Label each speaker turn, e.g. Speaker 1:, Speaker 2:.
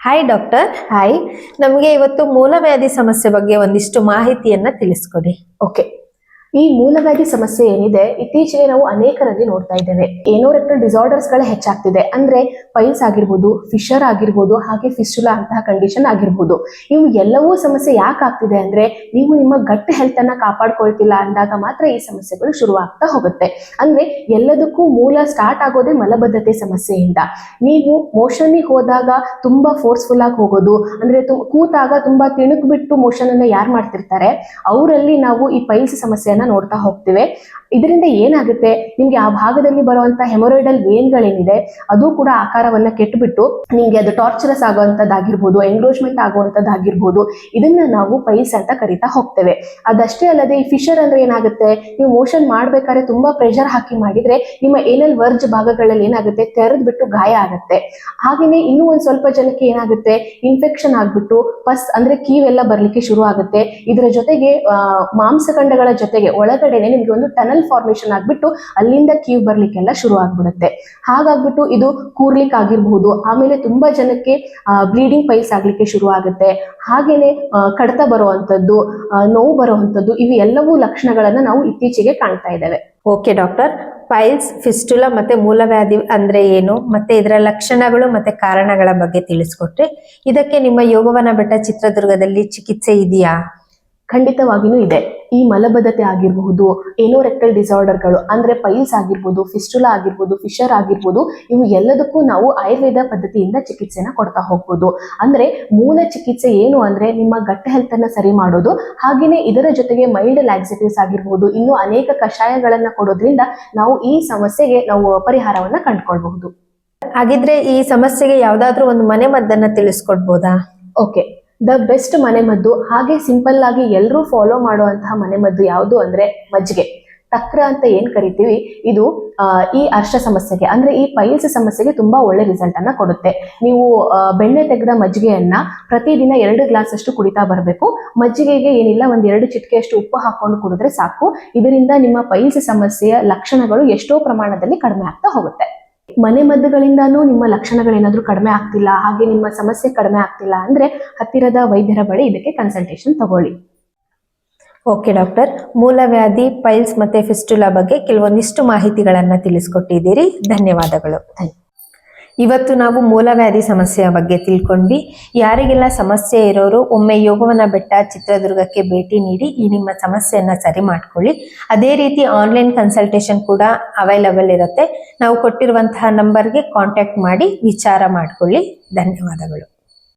Speaker 1: Hi doctor
Speaker 2: hi
Speaker 1: ನಮಗೆ ಇವತ್ತು ಮೂಲವ್ಯಾಧಿ ಸಮಸ್ಯೆ ಬಗ್ಗೆ ಒಂದಿಷ್ಟು ಮಾಹಿತಿಯನ್ನ ತಿಳಿಸ್ಕೊಡಿ.
Speaker 2: ಓಕೆ ಈ ಮೂಲವ್ಯಾಧಿ ಸಮಸ್ಯೆ ಏನಿದೆ, ಇತ್ತೀಚೆಗೆ ನಾವು ಅನೇಕರಲ್ಲಿ ನೋಡ್ತಾ ಇದ್ದೇವೆ. ಏನೋರೆಕ್ಟಲ್ ಡಿಸಾರ್ಡರ್ಸ್ ಗಳೇ ಹೆಚ್ಚಾಗ್ತಿದೆ. ಅಂದ್ರೆ ಪೈಲ್ಸ್ ಆಗಿರ್ಬೋದು, ಫಿಶರ್ ಆಗಿರ್ಬೋದು, ಹಾಗೆ ಫಿಸ್ಟುಲಾ ಅಂತಹ ಕಂಡೀಷನ್ ಆಗಿರ್ಬೋದು. ಇವು ಎಲ್ಲವೂ ಸಮಸ್ಯೆ ಯಾಕೆ ಆಗ್ತಿದೆ ಅಂದ್ರೆ, ನೀವು ನಿಮ್ಮ ಗಟ್ ಹೆಲ್ತ್ ಅನ್ನ ಕಾಪಾಡ್ಕೊಳ್ತಿಲ್ಲ ಅಂದಾಗ ಮಾತ್ರ ಈ ಸಮಸ್ಯೆಗಳು ಶುರುವಾಗ್ತಾ ಹೋಗುತ್ತೆ. ಅಂದ್ರೆ ಎಲ್ಲದಕ್ಕೂ ಮೂಲ ಸ್ಟಾರ್ಟ್ ಆಗೋದೇ ಮಲಬದ್ಧತೆ ಸಮಸ್ಯೆಯಿಂದ. ನೀವು ಮೋಷನ್ಗೆ ಹೋದಾಗ ತುಂಬಾ ಫೋರ್ಸ್ಫುಲ್ ಆಗಿ ಹೋಗೋದು, ಅಂದ್ರೆ ಕೂತಾಗ ತುಂಬಾ ತಿಣುಕ್ ಬಿಟ್ಟು ಮೋಷನ್ ಅನ್ನ ಯಾರು ಮಾಡ್ತಿರ್ತಾರೆ? ಅವರಲ್ಲಿ ನಾವು ಈ ಪೈಲ್ಸ್ ಸಮಸ್ಯೆಯನ್ನ ನೋಡ್ತಾ ಹೋಗ್ತೇವೆ. ಇದರಿಂದ ಏನಾಗುತ್ತೆ? ನಿಮ್ಗೆ ಆ ಭಾಗದಲ್ಲಿ ಬರುವಂತ ಹೆಮೊರೈಡಲ್ ವೇನ್ಗಳೇನಿದೆ, ಅದು ಕೂಡ ಆಕಾರವನ್ನ ಕೆಟ್ಟುಬಿಟ್ಟು ನಿಮ್ಗೆ ಅದು ಟಾರ್ಚರಸ್ ಆಗುವಂತದ್ದಾಗಿರ್ಬೋದು ಎಂಗ್ರೋಚ್ಮೆಂಟ್ ಆಗುವಂತದ್ದಾಗಿರ್ಬೋದು, ಇದನ್ನ ನಾವು ಪೈಲ್ಸ್ ಅಂತ ಕರಿತಾ ಹೋಗ್ತೇವೆ. ಅದಷ್ಟೇ ಅಲ್ಲದೆ ಈ ಫಿಶರ್ ಅಂದ್ರೆ ಏನಾಗುತ್ತೆ? ನೀವು ಮೋಷನ್ ಮಾಡ್ಬೇಕಾದ್ರೆ ತುಂಬಾ ಪ್ರೆಷರ್ ಹಾಕಿ ಮಾಡಿದ್ರೆ ನಿಮ್ಮ ಏನಲ್ ವರ್ಜ್ ಭಾಗಗಳಲ್ಲಿ ಏನಾಗುತ್ತೆ? ತೆರೆದ್ ಬಿಟ್ಟು ಗಾಯ ಆಗುತ್ತೆ. ಹಾಗೇನೆ ಇನ್ನೂ ಒಂದ್ ಸ್ವಲ್ಪ ಜನಕ್ಕೆ ಏನಾಗುತ್ತೆ? ಇನ್ಫೆಕ್ಷನ್ ಆಗ್ಬಿಟ್ಟು ಪಸ್ ಅಂದ್ರೆ ಕೀವೆಲ್ಲ ಬರ್ಲಿಕ್ಕೆ ಶುರು ಆಗುತ್ತೆ ಇದರ ಜೊತೆಗೆ ಮಾಂಸಖಂಡಗಳ ಜೊತೆಗೆ ಒಳಗಡೆನೆ ನಿಮ್ಗೆ ಒಂದು ಟನಲ್ ಫಾರ್ಮೇಶನ್ ಆಗ್ಬಿಟ್ಟು ಅಲ್ಲಿಂದ ಕೀವ್ ಬರ್ಲಿಕ್ಕೆಲ್ಲ ಶುರು ಆಗ್ಬಿಡುತ್ತೆ. ಹಾಗಾಗ್ಬಿಟ್ಟು ಇದು ಕೂರ್ಲಿಕ್ಕೆ ಆಗಿರ್ಬಹುದು ಆಮೇಲೆ ತುಂಬಾ ಜನಕ್ಕೆ ಬ್ಲೀಡಿಂಗ್ ಪೈಲ್ಸ್ ಆಗ್ಲಿಕ್ಕೆ ಶುರು ಆಗುತ್ತೆ. ಹಾಗೇನೆ ಕಡತ ಬರುವಂತದ್ದು ನೋವು ಬರುವಂತದ್ದು ಇವು ಎಲ್ಲವೂ ಲಕ್ಷಣಗಳನ್ನ ನಾವು ಇತ್ತೀಚೆಗೆ ಕಾಣ್ತಾ ಇದ್ದೇವೆ.
Speaker 1: ಓಕೆ ಡಾಕ್ಟರ್ ಪೈಲ್ಸ್ ಫಿಸ್ಟುಲಾ ಮತ್ತೆ ಮೂಲವ್ಯಾಧಿ ಅಂದ್ರೆ ಏನು? ಮತ್ತೆ ಇದರ ಲಕ್ಷಣಗಳು ಮತ್ತೆ ಕಾರಣಗಳ ಬಗ್ಗೆ ತಿಳಿಸ್ಕೊಟ್ರಿ. ಇದಕ್ಕೆ ನಿಮ್ಮ ಯೋಗವನ ಬೆಟ್ಟ ಚಿತ್ರದುರ್ಗದಲ್ಲಿ ಚಿಕಿತ್ಸೆ ಇದೆಯಾ?
Speaker 2: ಖಂಡಿತವಾಗಿಯೂ ಇದೆ. ಈ ಮಲಬದ್ಧತೆ ಆಗಿರಬಹುದು ಏನೋರೆಕ್ಟಲ್ ಡಿಸಾರ್ಡರ್ಗಳು ಅಂದ್ರೆ ಪೈಲ್ಸ್ ಆಗಿರ್ಬೋದು ಫಿಸ್ಟುಲಾ ಆಗಿರ್ಬೋದು ಫಿಶರ್ ಆಗಿರ್ಬೋದು ಇವು ಎಲ್ಲದಕ್ಕೂ ನಾವು ಆಯುರ್ವೇದ ಪದ್ಧತಿಯಿಂದ ಚಿಕಿತ್ಸೆನ ಕೊಡ್ತಾ ಹೋಗ್ಬೋದು. ಅಂದ್ರೆ ಮೂಲ ಚಿಕಿತ್ಸೆ ಏನು ಅಂದ್ರೆ ನಿಮ್ಮ ಗಟ್ಟ ಹೆಲ್ತ್ ಅನ್ನ ಸರಿ ಮಾಡೋದು ಹಾಗೆಯೇ ಇದರ ಜೊತೆಗೆ ಮೈಲ್ಡ್ ಲ್ಯಾಕ್ಸಿಟಿವ್ಸ್ ಆಗಿರ್ಬೋದು ಇನ್ನು ಅನೇಕ ಕಷಾಯಗಳನ್ನ ಕೊಡೋದ್ರಿಂದ ನಾವು ಈ ಸಮಸ್ಯೆಗೆ ನಾವು ಪರಿಹಾರವನ್ನ ಕಂಡುಕೊಳ್ಬಹುದು.
Speaker 1: ಹಾಗಿದ್ರೆ ಈ ಸಮಸ್ಯೆಗೆ ಯಾವ್ದಾದ್ರು ಒಂದು ಮನೆ ಮದ್ದನ್ನ ತಿಳಿಸ್ಕೊಡ್ಬೋದಾ?
Speaker 2: ಓಕೆ ದ ಬೆಸ್ಟ್ ಮನೆಮದ್ದು ಹಾಗೆ ಸಿಂಪಲ್ ಆಗಿ ಎಲ್ಲರೂ ಫಾಲೋ ಮಾಡುವಂತಹ ಮನೆಮದ್ದು ಯಾವುದು ಅಂದ್ರೆ ಮಜ್ಜಿಗೆ. ತಕ್ರ ಅಂತ ಏನ್ ಕರಿತೀವಿ? ಇದು ಈ ಅರ್ಷ ಸಮಸ್ಯೆಗೆ, ಅಂದ್ರೆ ಈ ಪೈಲ್ಸ್ ಸಮಸ್ಯೆಗೆ ತುಂಬಾ ಒಳ್ಳೆ ರಿಸಲ್ಟ್ ಅನ್ನ ಕೊಡುತ್ತೆ. ನೀವು ಬೆಣ್ಣೆ ತೆಗೆದ ಮಜ್ಜಿಗೆಯನ್ನ ಪ್ರತಿದಿನ ಎರಡು ಗ್ಲಾಸ್ ಅಷ್ಟು ಕುಡಿತಾ ಬರಬೇಕು. ಮಜ್ಜಿಗೆಗೆ ಏನಿಲ್ಲ, ಒಂದ್ ಎರಡು ಚಿಟಿಕೆಯಷ್ಟು ಉಪ್ಪು ಹಾಕೊಂಡು ಕುಡಿದ್ರೆ ಸಾಕು. ಇದರಿಂದ ನಿಮ್ಮ ಪೈಲ್ಸ್ ಸಮಸ್ಯೆಯ ಲಕ್ಷಣಗಳು ಎಷ್ಟೋ ಪ್ರಮಾಣದಲ್ಲಿ ಕಡಿಮೆ ಆಗ್ತಾ ಹೋಗುತ್ತೆ. ಮನೆ ಮದ್ದುಗಳಿಂದಾನೂ ನಿಮ್ಮ ಲಕ್ಷಣಗಳೇನಾದ್ರೂ ಕಡಿಮೆ ಆಗ್ತಿಲ್ಲ ಹಾಗೆ ನಿಮ್ಮ ಸಮಸ್ಯೆ ಕಡಿಮೆ ಆಗ್ತಿಲ್ಲ ಅಂದ್ರೆ ಹತ್ತಿರದ ವೈದ್ಯರ ಬಳಿ ಇದಕ್ಕೆ ಕನ್ಸಲ್ಟೇಷನ್ ತಗೊಳ್ಳಿ.
Speaker 1: ಓಕೆ ಡಾಕ್ಟರ್ ಮೂಲವ್ಯಾಧಿ ಪೈಲ್ಸ್ ಮತ್ತೆ ಫಿಸ್ಟುಲಾ ಬಗ್ಗೆ ಕೆಲವೊಂದಿಷ್ಟು ಮಾಹಿತಿಗಳನ್ನ ತಿಳಿಸ್ಕೊಟ್ಟಿದ್ದೀರಿ. ಧನ್ಯವಾದಗಳು.
Speaker 2: ಧನ್ಯ-
Speaker 1: ಇವತ್ತು ನಾವು ಮೂಲವ್ಯಾಧಿ ಸಮಸ್ಯೆಯ ಬಗ್ಗೆ ತಿಳ್ಕೊಂಡ್ವಿ. ಯಾರಿಗೆಲ್ಲ ಸಮಸ್ಯೆ ಇರೋರು ಒಮ್ಮೆ ಯೋಗವನ ಬೆಟ್ಟ ಚಿತ್ರದುರ್ಗಕ್ಕೆ ಭೇಟಿ ನೀಡಿ ಈ ನಿಮ್ಮ ಸಮಸ್ಯೆಯನ್ನ ಸರಿ ಮಾಡ್ಕೊಳ್ಳಿ. ಅದೇ ರೀತಿ ಆನ್ಲೈನ್ ಕನ್ಸಲ್ಟೇಷನ್ ಕೂಡ ಅವೈಲಬಲ್ ಇರುತ್ತೆ. ನಾವು ಕೊಟ್ಟಿರುವಂತಹ ನಂಬರ್ಗೆ ಕಾಂಟ್ಯಾಕ್ಟ್ ಮಾಡಿ ವಿಚಾರ ಮಾಡ್ಕೊಳ್ಳಿ. ಧನ್ಯವಾದಗಳು.